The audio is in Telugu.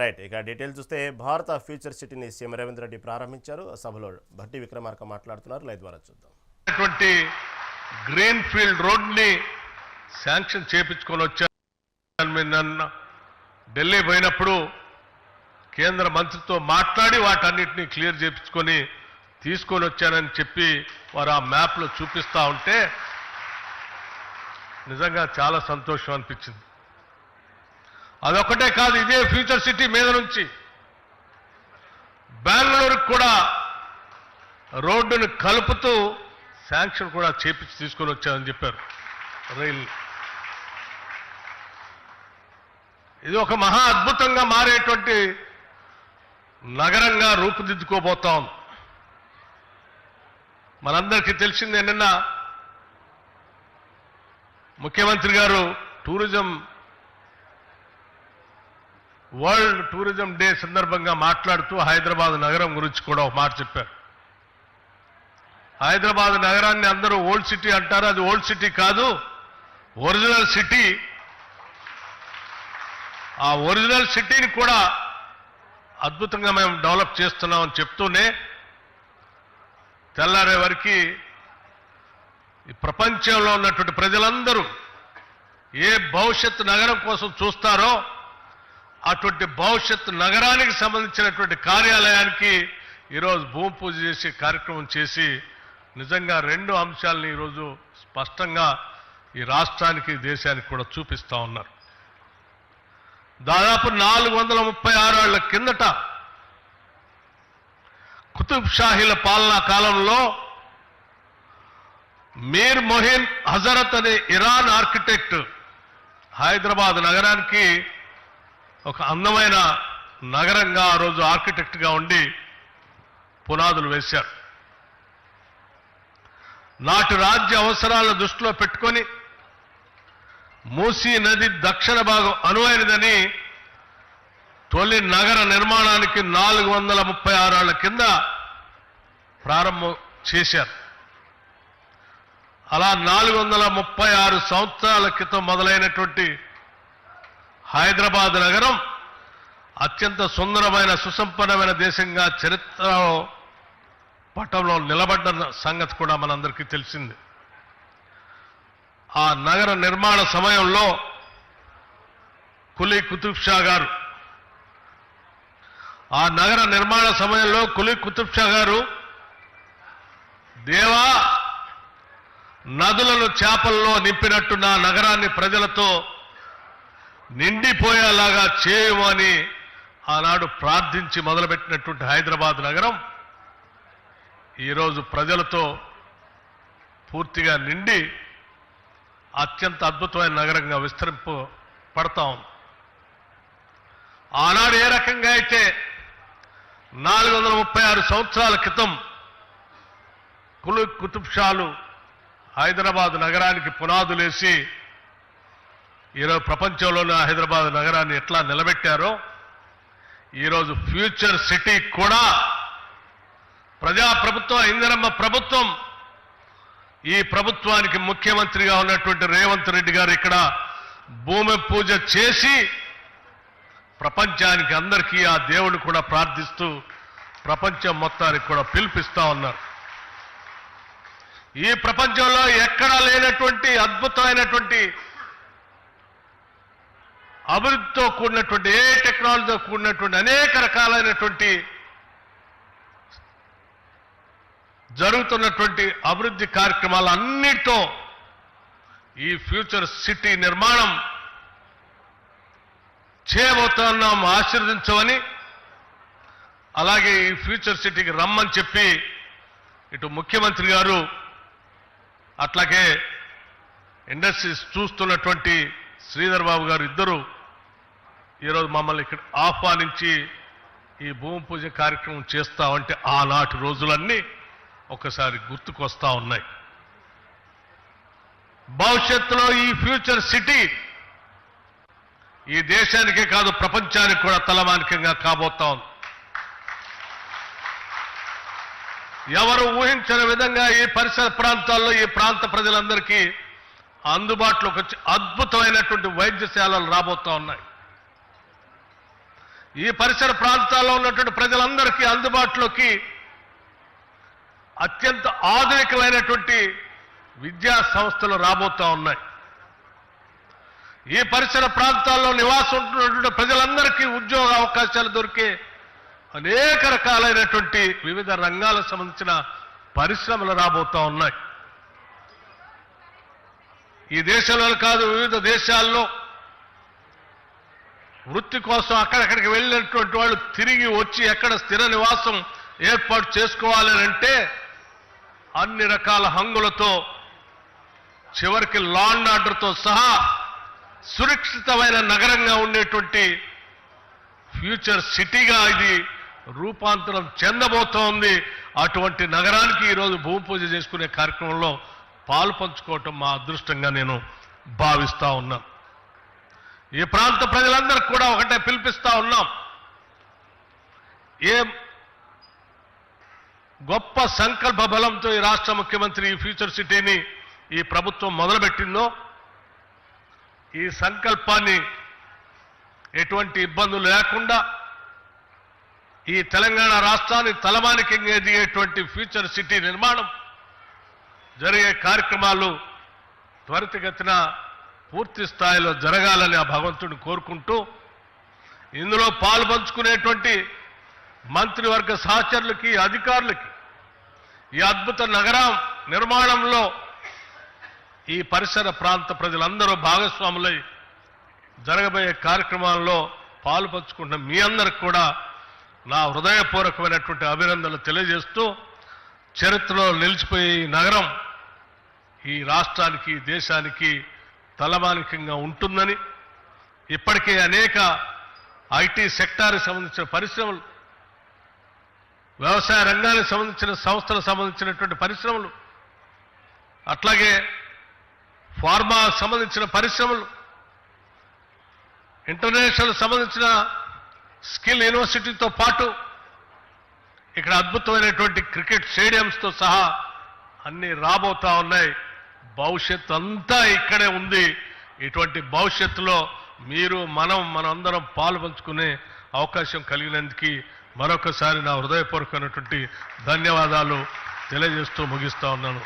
రైట్ ఇక డీటెయిల్ చూస్తే భారత ఫ్యూచర్ సిటీని సీఎం రేవంత్ రెడ్డి ప్రారంభించారు. సభలో భట్టి విక్రమార్క మాట్లాడుతున్నారు. లైవ్ ద్వారా చూద్దాం. అటువంటి గ్రీన్ ఫీల్డ్ రోడ్ని శాంక్షన్ చేపించుకొని వచ్చాను ఢిల్లీ పోయినప్పుడు కేంద్ర మంత్రితో మాట్లాడి వాటన్నిటిని క్లియర్ చేపించుకొని తీసుకొని వచ్చానని చెప్పి వారు ఆ మ్యాప్లో చూపిస్తా ఉంటే నిజంగా చాలా సంతోషం అనిపించింది. అదొకటే కాదు ఇదే ఫ్యూచర్ సిటీ మీద నుంచి. బెంగళూరుకు కూడా రోడ్డును కలుపుతూ శాంక్షన్ కూడా చేపించి తీసుకొని వచ్చామని చెప్పారు రైల్ ఇది ఒక మహా అద్భుతంగా మారేటువంటి నగరంగా రూపుదిద్దుకోబోతాం. మనందరికీ తెలిసిందే నిన్న ముఖ్యమంత్రి గారు టూరిజం వరల్డ్ టూరిజం డే సందర్భంగా మాట్లాడుతూ హైదరాబాద్ నగరం గురించి కూడా ఒక మాట చెప్పారు. హైదరాబాద్ నగరాన్ని అందరూ ఓల్డ్ సిటీ అంటారు. అది ఓల్డ్ సిటీ కాదు ఒరిజినల్ సిటీ. ఆ ఒరిజినల్ సిటీని కూడా అద్భుతంగా మేము డెవలప్ చేస్తున్నామని చెప్తూనే తెల్లారే వరకు ఈ ప్రపంచంలో ఉన్నటువంటి ప్రజలందరూ ఏ భవిష్యత్ నగరం కోసం చూస్తారో అటువంటి భవిష్యత్ నగరానికి సంబంధించినటువంటి కార్యాలయానికి ఈరోజు భూమి పూజ చేసి కార్యక్రమం చేసి నిజంగా రెండు అంశాలను ఈరోజు స్పష్టంగా ఈ రాష్ట్రానికి దేశానికి కూడా చూపిస్తా ఉన్నారు. దాదాపు నాలుగు వందల ముప్పై ఆరు ఏళ్ళ కిందట కుతుబ్ షాహీల పాలనా కాలంలో మీర్ మొహిన్ హజరత్ అనే ఇరాన్ ఆర్కిటెక్ట్ హైదరాబాద్ నగరానికి ఒక అందమైన నగరంగా ఆ రోజు ఆర్కిటెక్ట్గా ఉండి పునాదులు వేశారు. నాటి రాజ్య అవసరాలను దృష్టిలో పెట్టుకొని మూసీ నది దక్షిణ భాగం అనువైనదని తొలి నగర నిర్మాణానికి నాలుగు వందల ముప్పై ఆరేళ్ళ కింద ప్రారంభం చేశారు. అలా నాలుగు వందల ముప్పై ఆరు సంవత్సరాల క్రితం మొదలైనటువంటి హైదరాబాద్ నగరం అత్యంత సుందరమైన సుసంపన్నమైన దేశంగా చరిత్ర పటంలో నిలబడ్డ సంగతి కూడా మనందరికీ తెలిసింది. ఆ నగర నిర్మాణ సమయంలో కులీ కుతుబ్ షా గారు ఆ నగర నిర్మాణ సమయంలో కులీ కుతుబ్ షా గారు దేవా నదులను చేపల్లో నింపినట్టు నా నగరాన్ని ప్రజలతో నిండిపోయేలాగా చేయమని ఆనాడు ప్రార్థించి మొదలుపెట్టినటువంటి హైదరాబాద్ నగరం ఈరోజు ప్రజలతో పూర్తిగా నిండి అత్యంత అద్భుతమైన నగరంగా విస్తరింపు పడతా ఉంది. ఆనాడు ఏ రకంగా అయితే నాలుగు వందల ముప్పై ఆరు సంవత్సరాల క్రితం కులు కుతుబ్షాలు హైదరాబాద్ నగరానికి పునాదులేసి ఈరోజు ప్రపంచంలోనే హైదరాబాద్ నగరాన్ని ఎట్లా నిలబెట్టారో ఈరోజు ఫ్యూచర్ సిటీ కూడా ప్రజా ప్రభుత్వం ఇందిరమ్మ ప్రభుత్వం ఈ ప్రభుత్వానికి ముఖ్యమంత్రిగా ఉన్నటువంటి రేవంత్ రెడ్డి గారు ఇక్కడ భూమి పూజ చేసి ప్రపంచానికి అందరికీ ఆ దేవుడు కూడా ప్రార్థిస్తూ ప్రపంచం మొత్తానికి కూడా పిలిపిస్తా ఉన్నారు. ఈ ప్రపంచంలో ఎక్కడా లేనటువంటి అద్భుతమైనటువంటి అభివృద్ధితో కూడినటువంటి ఏ టెక్నాలజీతో కూడినటువంటి అనేక రకాలైనటువంటి జరుగుతున్నటువంటి అభివృద్ధి కార్యక్రమాలన్నిటితో ఈ ఫ్యూచర్ సిటీ నిర్మాణం చేయబోతున్నాం ఆశీర్వదించమని అలాగే ఈ ఫ్యూచర్ సిటీకి రమ్మని చెప్పి ఇటు ముఖ్యమంత్రి గారు అట్లాగే ఇండస్ట్రీస్ చూస్తున్నటువంటి శ్రీధర్ బాబు గారు ఇద్దరు ఈరోజు మమ్మల్ని ఇక్కడ ఆహ్వానించి ఈ భూమి పూజ కార్యక్రమం చేస్తామంటే ఆనాటి రోజులన్నీ ఒకసారి గుర్తుకొస్తా ఉన్నాయి. భవిష్యత్తులో ఈ ఫ్యూచర్ సిటీ ఈ దేశానికే కాదు ప్రపంచానికి కూడా తలమానికంగా కాబోతా ఉంది. ఎవరు ఊహించిన విధంగా ఈ పరిసర ప్రాంతాల్లో ఈ ప్రాంత ప్రజలందరికీ అందుబాటులోకి వచ్చి అద్భుతమైనటువంటి వైద్యశాలలు రాబోతా ఉన్నాయి. ఈ పరిసర ప్రాంతాల్లో ఉన్నటువంటి ప్రజలందరికీ అందుబాటులోకి అత్యంత ఆధునికమైనటువంటి విద్యా సంస్థలు రాబోతా ఉన్నాయి. ఈ పరిసర ప్రాంతాల్లో నివాసం ఉంటున్నటువంటి ప్రజలందరికీ ఉద్యోగ అవకాశాలు దొరికే అనేక రకాలైనటువంటి వివిధ రంగాలకు సంబంధించిన పరిశ్రమలు రాబోతా ఉన్నాయి. ఈ దేశంలో కాదు వివిధ దేశాల్లో వృత్తి కోసం అక్కడక్కడికి వెళ్ళినటువంటి వాళ్ళు తిరిగి వచ్చి ఎక్కడ స్థిర నివాసం ఏర్పాటు చేసుకోవాలని అంటే అన్ని రకాల హంగులతో చివరికి లాండ్ ఆర్డర్తో సహా సురక్షితమైన నగరంగా ఉండేటువంటి ఫ్యూచర్ సిటీగా ఇది రూపాంతరం చెందబోతోంది. అటువంటి నగరానికి ఈరోజు భూమి పూజ చేసుకునే కార్యక్రమంలో పాలు పంచుకోవటం మా అదృష్టంగా నేను భావిస్తా ఉన్నాను ఈ ప్రాంత ప్రజలందరికీ కూడా ఒకటే పిలిపిస్తా ఉన్నాం. ఏ గొప్ప సంకల్ప బలంతో ఈ రాష్ట్ర ముఖ్యమంత్రి ఈ ఫ్యూచర్ సిటీని ఈ ప్రభుత్వం మొదలుపెట్టిందో ఈ సంకల్పాన్ని ఎటువంటి ఇబ్బందులు లేకుండా ఈ తెలంగాణ రాష్ట్రాన్ని తలమానికంగా ఎదిగేటువంటి ఫ్యూచర్ సిటీ నిర్మాణం జరిగే కార్యక్రమాలు త్వరితగతిన పూర్తి స్థాయిలో జరగాలని ఆ భగవంతుడిని కోరుకుంటూ ఇందులో పాలు పంచుకునేటువంటి మంత్రివర్గ సహచరులకి అధికారులకి ఈ అద్భుత నగరం నిర్మాణంలో ఈ పరిసర ప్రాంత ప్రజలందరూ భాగస్వాములై జరగబోయే కార్యక్రమాల్లో పాలు పంచుకుంటున్న మీ అందరికి కూడా నా హృదయపూర్వకమైనటువంటి అభినందనలు తెలియజేస్తూ చరిత్రలో నిలిచిపోయే ఈ నగరం ఈ రాష్ట్రానికి దేశానికి తలమానికంగా ఉంటుందని ఇప్పటికే అనేక ఐటీ సెక్టార్కి సంబంధించిన పరిశ్రమలు వ్యవసాయ రంగానికి సంబంధించిన సంస్థలకు సంబంధించినటువంటి పరిశ్రమలు అట్లాగే ఫార్మా సంబంధించిన పరిశ్రమలు ఇంటర్నేషనల్ సంబంధించిన స్కిల్ యూనివర్సిటీతో పాటు ఇక్కడ అద్భుతమైనటువంటి క్రికెట్ స్టేడియంస్తో సహా అన్ని రాబోతా ఉన్నాయి. భవిష్యత్తు అంతా ఇక్కడే ఉంది. ఇటువంటి భవిష్యత్తులో మీరు మనం మనందరం పాలు పంచుకునే అవకాశం కలిగినందుకు మరొకసారి నా హృదయపూర్వకమైనటువంటి ధన్యవాదాలు తెలియజేస్తూ ముగిస్తా ఉన్నాను.